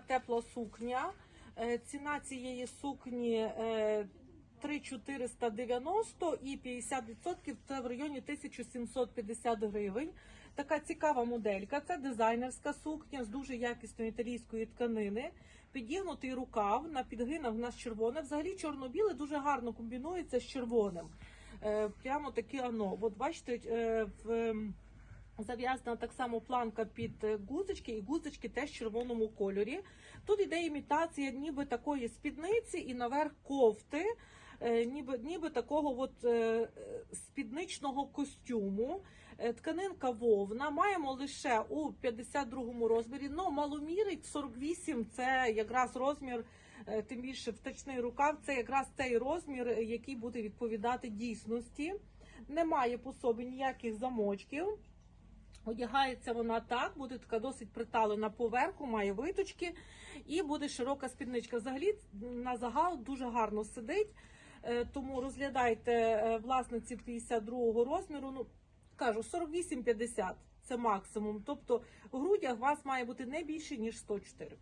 Тепла сукня. Е, Ціна цієї сукні е, 3,490 і 50% це в районі 1750 гривень. Така цікава моделька. Це дизайнерська сукня з дуже якісної італійської тканини. Підігнутий рукав на підгинах в нас червоне. Взагалі чорно-біле дуже гарно комбінується з червоним. Е, Прямо таке ано. От бачите, е, в Зав'язана так само планка під е, гузочки, і гузочки теж в червоному кольорі. Тут іде імітація ніби такої спідниці і наверх кофти, е, ніби, ніби такого от, е, спідничного костюму. Тканинка вовна. Маємо лише у 52-му розмірі, але маломірить 48 це якраз розмір, тим більше втачний рукав, це якраз цей розмір, який буде відповідати дійсності. Немає по собі ніяких замочків. Одягається вона так, буде така досить приталена поверху, має виточки і буде широка спідничка. Взагалі на загал дуже гарно сидить, е, тому розглядайте е, власниці 52 розміру. Ну кажу, 48-50 це максимум. Тобто в грудях у вас має бути не більше ніж 104.